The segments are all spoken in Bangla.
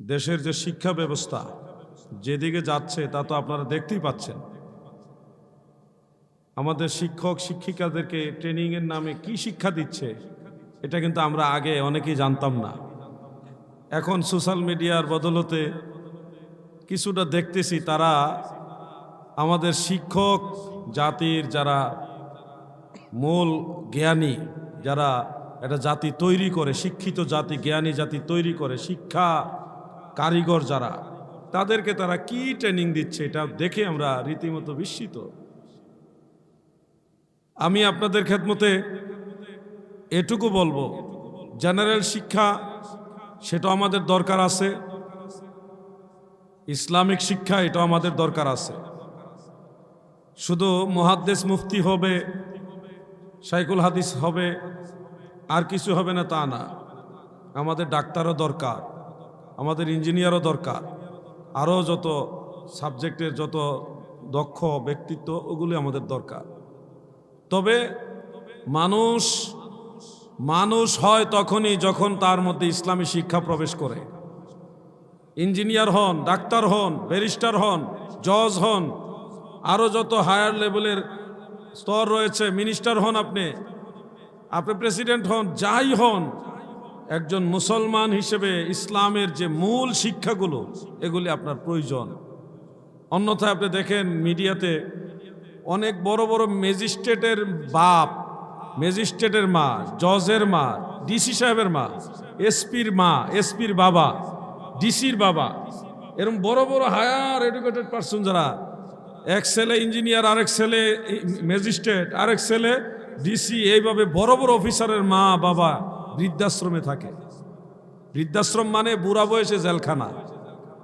দেশের যে শিক্ষা ব্যবস্থা যেদিকে যাচ্ছে তা তো আপনারা দেখতেই পাচ্ছেন। আমাদের শিক্ষক শিক্ষিকাদেরকে ট্রেনিংয়ের নামে কি শিক্ষা দিচ্ছে, এটা কিন্তু আমরা আগে অনেকেই জানতাম না। এখন সোশ্যাল মিডিয়ার বদলতে কিছুটা দেখতেছি তারা আমাদের শিক্ষক জাতির যারা মূল জ্ঞানী, যারা একটা জাতি তৈরি করে, শিক্ষিত জাতি, জ্ঞানী জাতি তৈরি করে, শিক্ষা কারিগর যারা, তাদেরকে তারা কি ট্রেনিং দিচ্ছে এটা দেখে আমরা রীতিমতো বিস্মিত। আমি আপনাদের খেদমতে এটুকু বলব জেনারেল শিক্ষা সেটা আমাদের দরকার আছে, ইসলামিক শিক্ষা এটা আমাদের দরকার আছে। শুধু মহাদ্দেশ মুফতি হবে সাইকুল হাদিস হবে, আর কিছু হবে না তা না। আমাদের ডাক্তারও দরকার। আমাদের ইঞ্জিনিয়ারও দরকার। আরও যত সাবজেক্টের যত দক্ষ ব্যক্তিত্ব, ওগুলি আমাদের দরকার। তবে মানুষ মানুষ হয় তখনই যখন তার মধ্যে ইসলামী শিক্ষা প্রবেশ করে। ইঞ্জিনিয়ার হন, ডাক্তার হন, ব্যারিস্টার হন, জজ হন, আরও যত হায়ার লেভেলের স্তর রয়েছে, মিনিস্টার হন আপনি আপনি প্রেসিডেন্ট হন, যাই হন একজন মুসলমান হিসেবে ইসলামের যে মূল শিক্ষাগুলো, এগুলি আপনার প্রয়োজন। অন্যথায় আপনি দেখেন মিডিয়াতে অনেক বড় বড় ম্যাজিস্ট্রেটের বাপ, ম্যাজিস্ট্রেটের মা, জজের মা, ডিসি সাহেবের মা, এসপির মা, এসপির বাবা, ডিসির বাবা এরকম বড় বড় হায়ার এডুকেটেড পার্সন যারা, এক ছেলে ইঞ্জিনিয়ার, আরেক ছেলে ম্যাজিস্ট্রেট, আরেক ছেলে ডিসি, এইভাবে বড় বড় অফিসারের মা, বাবা বৃদ্ধাশ্রমে থাকে। বৃদ্ধাশ্রম মানে বুড়া বয়সে জেলখানা।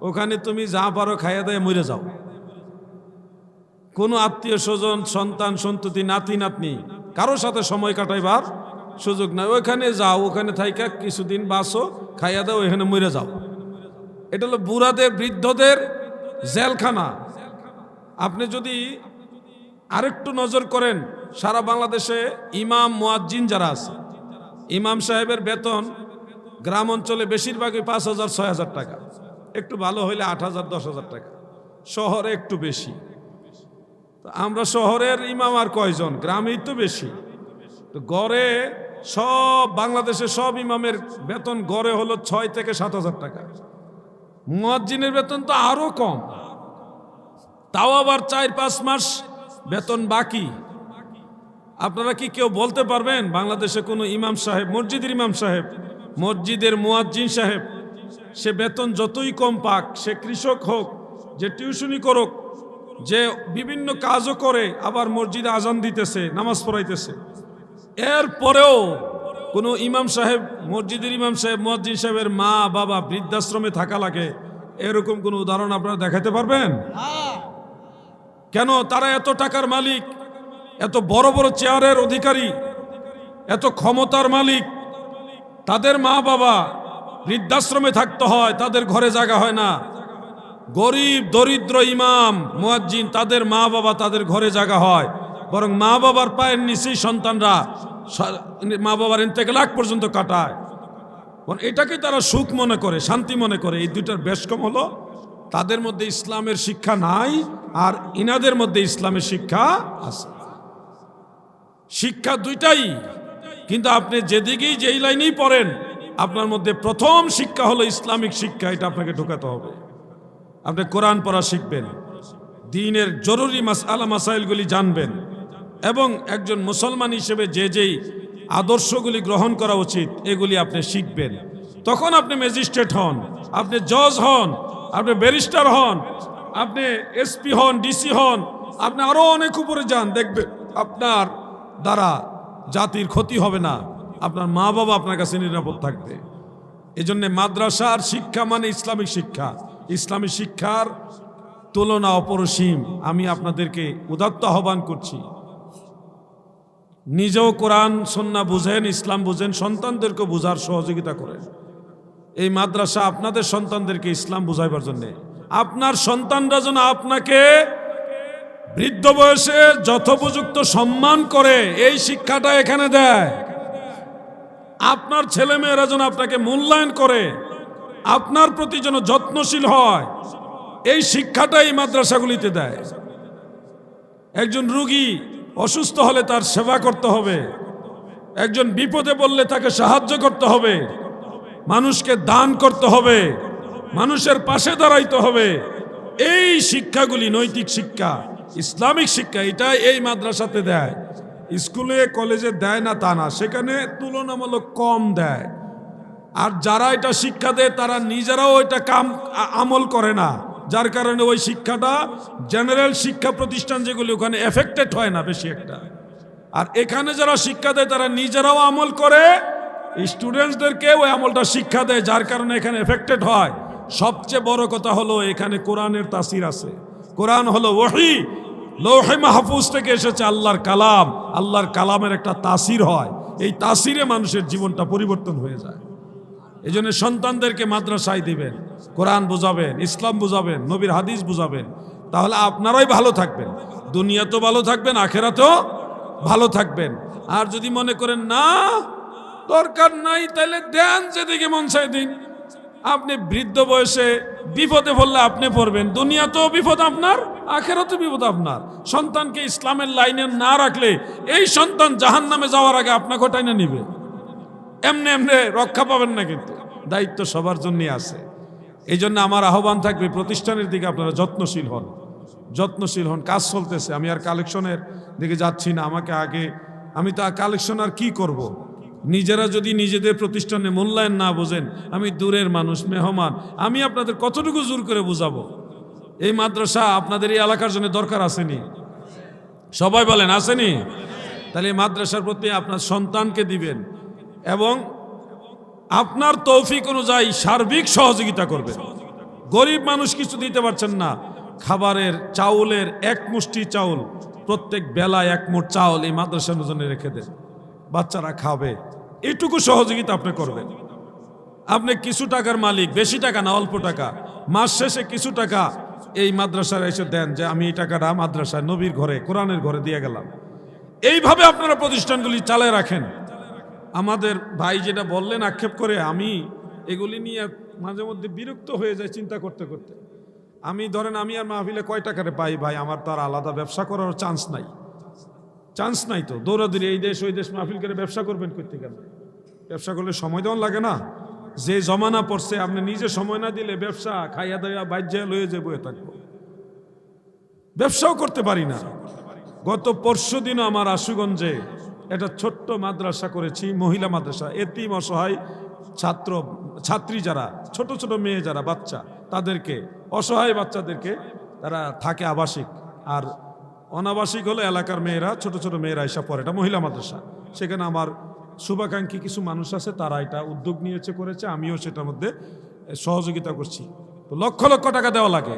ওখানে তুমি যা পারো খাইয়া দেয় মরে যাও। কোনো আত্মীয় স্বজন, সন্তান, সন্ততি, নাতি, নাতনি কারোর সাথে সময় কাটাইবার সুযোগ নাই। ওইখানে যাও, ওখানে থাইকা, কিছুদিন বাসো খাইয়া দাও ওইখানে মরে যাও। এটা হলো বুড়াদের, বৃদ্ধদের জেলখানা। আপনি যদি আরেকটু নজর করেন, সারা বাংলাদেশে ইমাম, মোয়াজ্জিন যারা আছে ইমাম সাহেবের বেতন গ্রাম অঞ্চলে বেশিরভাগই পাঁচ হাজার, ছয় হাজার টাকা। একটু ভালো হইলে আট হাজার, দশ হাজার টাকা। শহরে একটু বেশি। আমরা শহরের ইমাম আর কয়জন? গ্রামেই তো বেশি। তো গড়ে সব বাংলাদেশে সব ইমামের বেতন গড়ে হলো ছয় থেকে সাত হাজার টাকা। মুয়াজ্জিনের বেতন তো আরও কম। তাও আবার চার পাঁচ মাস বেতন বাকি। আপনারা কি কেউ বলতে পারবেন বাংলাদেশে কোনো ইমাম সাহেব মসজিদের ইমাম সাহেব মসজিদের মুয়াজ্জিন সাহেব সে বেতন যতই কম পাক সে কৃষক হোক যে টিউশনি করুক যে বিভিন্ন কাজও করে আবার মসজিদে আজান দিতেছে নামাজ পড়াইতেছে। এর পরেও কোনো ইমাম সাহেব মসজিদের ইমাম সাহেব মুয়াজ্জিন সাহেবের মা বাবা বৃদ্ধাশ্রমে থাকা লাগে এরকম কোনো উদাহরণ আপনারা দেখাতে পারবেন? কেন? তারা এত টাকার মালিক। এত বড় বড় চেয়ারের অধিকারী, এত ক্ষমতার মালিক, তাদের মা বাবা বৃদ্ধাশ্রমে থাকতে হয়, তাদের ঘরে জায়গা হয় না। গরিব, দরিদ্র ইমাম, মুয়াজ্জিন, তাদের মা বাবা তাদের ঘরে জায়গা হয়। বরং মা বাবার পায়ের নিচেই সন্তানরা মা বাবার ইন্তেকে লাখ পর্যন্ত কাটায়। এটাকে তারা সুখ মনে করে, শান্তি মনে করে। এই দুইটার বেশ কম হলো, তাদের মধ্যে ইসলামের শিক্ষা নাই আর ইনাদের মধ্যে ইসলামের শিক্ষা আছে। শিক্ষা দুইটাই। কিন্তু আপনি যেদিকেই যেই লাইনেই পড়েন, আপনার মধ্যে প্রথম শিক্ষা হলো ইসলামিক শিক্ষা, এটা আপনাকে ঢোকাতে হবে। আপনি কোরআন পড়া শিখবেন, দিনের জরুরি মাস, আলা মাসাইলগুলি জানবেন, এবং একজন মুসলমান হিসেবে যে যেই আদর্শগুলি গ্রহণ করা উচিত, এগুলি আপনি শিখবেন। তখন আপনি ম্যাজিস্ট্রেট হন, আপনি জজ হন, আপনি ব্যারিস্টার হন, আপনি এসপি হন, ডিসি হন, আপনি আরও অনেক উপরে যান দেখবেন আপনার দ্বারা জাতির ক্ষতি হবে না। আপনার মা বাবা আপনার কাছে নিরাপদ থাকবে। এজন্য মাদ্রাসার শিক্ষা মানে ইসলামিক শিক্ষা। ইসলামী শিক্ষার তুলনা অপরসীম। আমি আপনাদেরকে উদাত্ত আহ্বান করছি। নিজেও কোরআন সন্না বুঝেন, ইসলাম বুঝেন সন্তানদেরকে বোঝার সহযোগিতা করেন। এই মাদ্রাসা আপনাদের সন্তানদেরকে ইসলাম বুঝাইবার জন্য। আপনার সন্তানরা যেন আপনাকে বৃদ্ধ বয়সে যথোপযুক্ত সম্মান করে এই শিক্ষাটা এখানে দেয়। আপনার ছেলেমেয়েরা যেন আপনাকে মূল্যায়ন করে, আপনার প্রতি যেন যত্নশীল হয়, এই শিক্ষাটাই এই মাদ্রাসাগুলিতে দেয়। একজন রুগী অসুস্থ হলে তার সেবা করতে হবে, একজন বিপদে পড়লে তাকে সাহায্য করতে হবে, মানুষকে দান করতে হবে, মানুষের পাশে দাঁড়াইতে হবে। এই শিক্ষাগুলি নৈতিক শিক্ষা। ইসলামিক শিক্ষা এটা এই মাদ্রাসাতে দেয়। স্কুলে, কলেজে দেয় না, তা না। সেখানে তুলনামূলক কম দেয়। আর যারা এটা শিক্ষা দেয়, তারা নিজেরাও এটা কাম আমল করে না। যার কারণে ওই শিক্ষাটা, জেনারেল শিক্ষা প্রতিষ্ঠান যেগুলি, ওখানে এফেক্টেড হয় না বেশি একটা। আর এখানে যারা শিক্ষা দেয়, তারা নিজেরাও আমল করে স্টুডেন্টসদেরকে ওই আমলটা শিক্ষা দেয়, যার কারণে এখানে এফেক্টেড হয়। সবচেয়ে বড় কথা হলো, এখানে কোরআনের তাসির আছে। কোরআন হলো ওহি। লৌহে মাহফুজ থেকে এসেছে আল্লাহর কালাম। আল্লাহর কালামের একটা তাসির হয়। এই তাসিরে মানুষের জীবনটা পরিবর্তন হয়ে যায়। এই জন্য সন্তানদেরকে মাদ্রাসায় দিবেন, কোরআন বুঝাবেন, ইসলাম বুঝাবেন, নবীর হাদিস বুঝাবেন। তাহলে আপনারাই ভালো থাকবেন। দুনিয়া তো ভালো থাকবেন, আখেরাতেও ভালো থাকবেন। আর যদি মনে করেন, না, দরকার নাই তাহলে দেন যেদিকে মন চাই দিন। আপনি বৃদ্ধ বয়সে বিপদে পড়লে আপনি পড়বেন। দুনিয়াতেও বিপদ আপনার, আখেরাতেও বিপদ আপনার। সন্তানকে ইসলামের লাইনে না রাখলে এই সন্তান জাহান নামে যাওয়ার আগে আপনাকে টাইনে নিবে। এমনি এমনি রক্ষা পাবেন না কিন্তু। দায়িত্ব সবার জন্যই আছে। এই জন্য আমার আহ্বান থাকবে, প্রতিষ্ঠানের দিকে আপনারা যত্নশীল হন। যত্নশীল হন, কাজ চলতেছে। আমি আর কালেকশনের দিকে যাচ্ছি না। আমাকে আগে, আমি তা কালেকশন আর কি করব। নিজেরা যদি নিজেদের প্রতিষ্ঠানে মূল্যায়ন না বোঝেন, আমি দূরের মানুষ, মেহমান, আমি আপনাদের কতটুকু জোর করে বুঝাবো? এই মাদ্রাসা আপনাদের এই এলাকার জন্য দরকার আসেনি। সবাই বলেন, আসেনি? তাহলে এই মাদ্রাসার প্রতি আপনার সন্তানকে দিবেন এবং আপনার তৌফিক অনুযায়ী সার্বিক সহযোগিতা করবেন। গরিব মানুষ কিছু দিতে পারছেন না। খাবারের চাউলের এক মুষ্টি চাউল, প্রত্যেক বেলায় এক মুঠ চাউল এই মাদ্রাসার জন্য রেখে দেন। বাচ্চারা খাবে। এইটুকু সহযোগিতা আপনি করবেন। আপনি কিছু টাকার মালিক, বেশি টাকা না, অল্প টাকা। মাস শেষে কিছু টাকা এই মাদ্রাসায় এসে দেন যে, আমি এই টাকাটা মাদ্রাসায় নবীর ঘরে, কোরআনের ঘরে দিয়ে গেলাম। এইভাবে আপনারা প্রতিষ্ঠানগুলি চালায় রাখেন। আমাদের ভাই যেটা বললেন, আক্ষেপ করে, আমি এগুলি নিয়ে মাঝে মধ্যে বিরক্ত হয়ে যায় চিন্তা করতে করতে। আমি ধরেন, আমি আর মাহফিলে কয় টাকারে পাই ভাই? আমার তো আর আলাদা ব্যবসা করার চান্স নাই। চান্স নাই তো। দৌড়াদৌড়ি এই দেশ, ওই দেশ মাহফিল করে ব্যবসা করবেন করতে গেলে। ব্যবসা করলে সময় দেওয়ান লাগে না। যে জমানা পড়ছে, আপনি নিজে সময় না দিলে ব্যবসা খাইয়া দাইয়া বাইজা লয়ে যে বয়ে থাকব। ব্যবসাও করতে পারি না। গত পরশু দিনও আমার আশুগঞ্জে একটা ছোট্ট মাদ্রাসা করেছি, মহিলা মাদ্রাসা। এতিম অসহায় ছাত্র, ছাত্রী যারা, ছোট ছোট মেয়ে যারা, বাচ্চা, তাদেরকে, অসহায় বাচ্চাদেরকে, তারা থাকে আবাসিক। আর অনাবাসিক হলো এলাকার মেয়েরা, ছোট ছোট মেয়েরা এসে পড়ে। এটা মহিলা মাদ্রাসা। সেখানে আমার শুভাকাঙ্ক্ষী কিছু মানুষ আছে, তারা এটা উদ্যোগ নিয়েছে, করেছে। আমিও সেটার মধ্যে সহযোগিতা করছি। তো লক্ষ লক্ষ টাকা দেওয়া লাগে।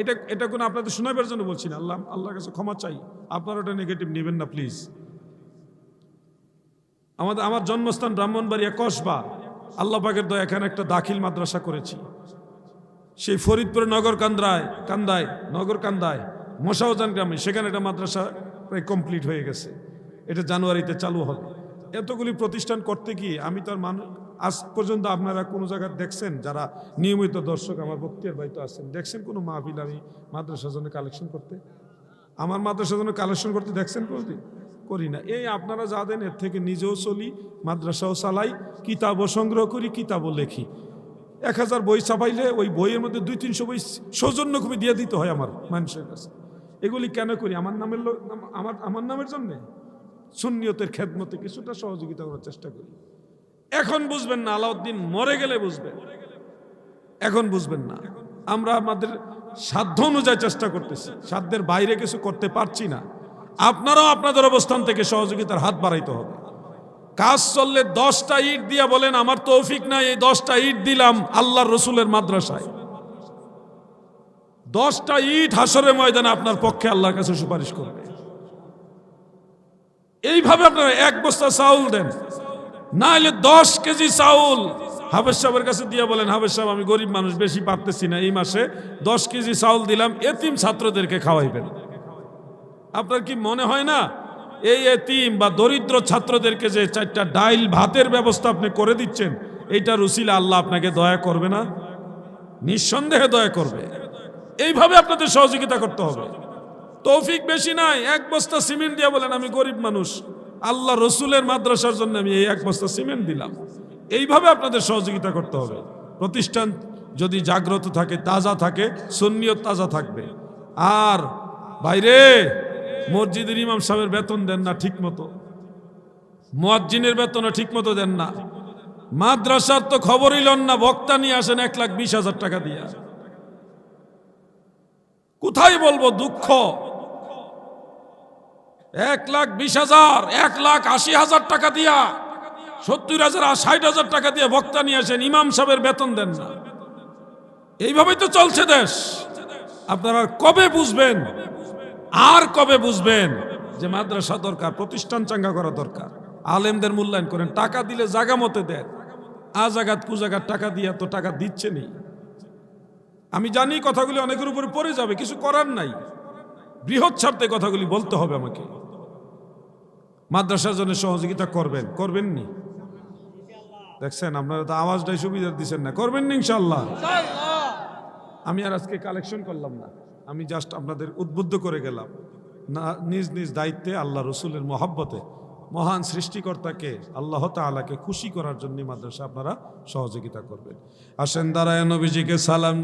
এটা এটা কোনো আপনাদের শোনাবার জন্য বলছি না। আল্লাহ, আল্লাহর কাছে ক্ষমা চাই। আপনারা ওটা নেগেটিভ নেবেন না প্লিজ আমাদের, আমার জন্মস্থান ব্রাহ্মণবাড়িয়া, কসবা। আল্লাহ পাকের দয়া, এখানে একটা দাখিল মাদ্রাসা করেছি। সেই ফরিদপুরের নগর কান্দায় কান্দায়, নগর কান্দায়। মশাউজান গ্রামে, সেখানে একটা মাদ্রাসা প্রায় কমপ্লিট হয়ে গেছে। এটা জানুয়ারিতে চালু হবে। এতগুলি প্রতিষ্ঠান করতে গিয়ে আমি তার মানুষ আজ পর্যন্ত আপনারা কোনো জায়গায় দেখছেন, যারা নিয়মিত দর্শক আমার বক্তিয়ার বাড়িতে আছেন, দেখছেন কোনো মাহফিল আমি মাদ্রাসার জন্য কালেকশন করতে? আমার মাদ্রাসার জন্য কালেকশন করতে দেখছেন কোনোদিন? করি না। এই আপনারা যা দেন, এর থেকে নিজেও চলি, মাদ্রাসাও চালাই, কিতাবও সংগ্রহ করি, কিতাবও লেখি। এক হাজার বই ছাপাইলে ওই বইয়ের মধ্যে দুই তিনশো বই সৌজন্য কমে দিয়ে দিতে হয় আমার মানুষের কাছে। এগুলি কেন করি? আমার নামের আমার আমার নামের জন্যে? সুন্নিয়তের খেদমতে কিছুটা সহযোগিতা করার চেষ্টা করি। এখন বুঝবেন না, আলাউদ্দিন মরে গেলে বুঝবেন। এখন বুঝবেন না। আমরা আমাদের সাধ্য অনুযায়ী চেষ্টা করতেছি। সাধ্যের বাইরে কিছু করতে পারছি না। আপনারাও আপনাদের অবস্থান থেকে সহযোগিতার হাত বাড়াইতে হবে। কাজ চললে দশটা ইট দিয়া বলেন, আমার তৌফিক নাই, এই দশটা ইট দিলাম আল্লাহর রসুলের মাদ্রাসায়। দশটা ইট হাসরের ময়দানে আপনার পক্ষে আল্লাহর কাছে সুপারিশ করবে। এইভাবে আপনারা এক বস্তা চাউল দেন। না হলে দশ কেজি চাউল হাফেজ সাহেবের কাছে দিয়ে বলেন, হাফেজ সাহেব, আমি গরিব মানুষ, বেশি পারতেছি না এই মাসে। দশ কেজি চাউল দিলাম, এতিম ছাত্রদেরকে খাওয়াইবেন। আপনার কি মনে হয় না? এই এতিম বা দরিদ্র ছাত্রদেরকে যে চারটা ডাইল ভাতের ব্যবস্থা আপনি করে দিচ্ছেন এইটা রুসিলা আল্লাহ আপনাকে দয়া করবে না? নিঃসন্দেহে দয়া করবে। এইভাবে আপনাদের সহযোগিতা করতে হবে। তৌফিক বেশি নাই, এক বস্তা সিমেন্ট দিয়ে বলেন, আমি গরিব মানুষ। আল্লাহ রসুলের মাদ্রাসার জন্য আমি এই এক বস্তা সিমেন্ট দিলাম। এইভাবে আপনাদের সহযোগিতা করতে হবে। প্রতিষ্ঠান যদি জাগ্রত থাকে, তাজা থাকে, সন্নিয়ত তাজা থাকবে। আর বাইরে, মসজিদের ইমাম সাহেবের বেতন দেন না ঠিক মতো মুয়াজ্জিনের বেতনও ঠিক মতো দেন না। মাদ্রাসার তো খবরই লন না, বক্তা নিয়ে আসেন এক লাখ বিশ হাজার টাকা দিয়ে। কোথায় বলব দুঃখ? এক লাখ বিশ হাজার, এক লাখ আশি হাজার টাকা দিয়া, সত্তর হাজার আর ষাট হাজার টাকা দিয়ে বক্তা নিয়ে আসেন, ইমাম সাহেবের বেতন দেন না। এইভাবেই তো চলছে দেশ। আপনারা কবে বুঝবেন, আর কবে বুঝবেন যে মাদ্রাসা দরকার, প্রতিষ্ঠান চাঙ্গা করা দরকার? আলেমদের মূল্যায়ন করেন, টাকা দিলে জাগা মতে দেন। আ জাগাত, কু জাগাত টাকা দিয়ে তো টাকা দিচ্ছে নেই আমি জানি কথাগুলি অনেকের উপরে পড়ে যাবে, কিছু করার নাই। বৃহৎ স্বার্থে কথাগুলি বলতে হবে আমাকে। মাদ্রাসার জন্য সহযোগিতা করবেন করবেন নি? দেখছেন, আপনারা তো আওয়াজটাই সুবিধা দিচ্ছেন না। করবেন নি ইনশাল্লাহ আমি আর আজকে কালেকশন করলাম না। আমি জাস্ট আপনাদের উদ্বুদ্ধ করে গেলাম। না, নিজ নিজ দায়িত্বে আল্লাহ রসুলের মহাব্বতে মহান সৃষ্টিকর্তাকে, আল্লাহ তাআলাকে খুশি করার জন্য মাদ্রাসা আপনারা সহযোগিতা করবেন। আসেন দাঁড়ায় নবীজিকে সালাম।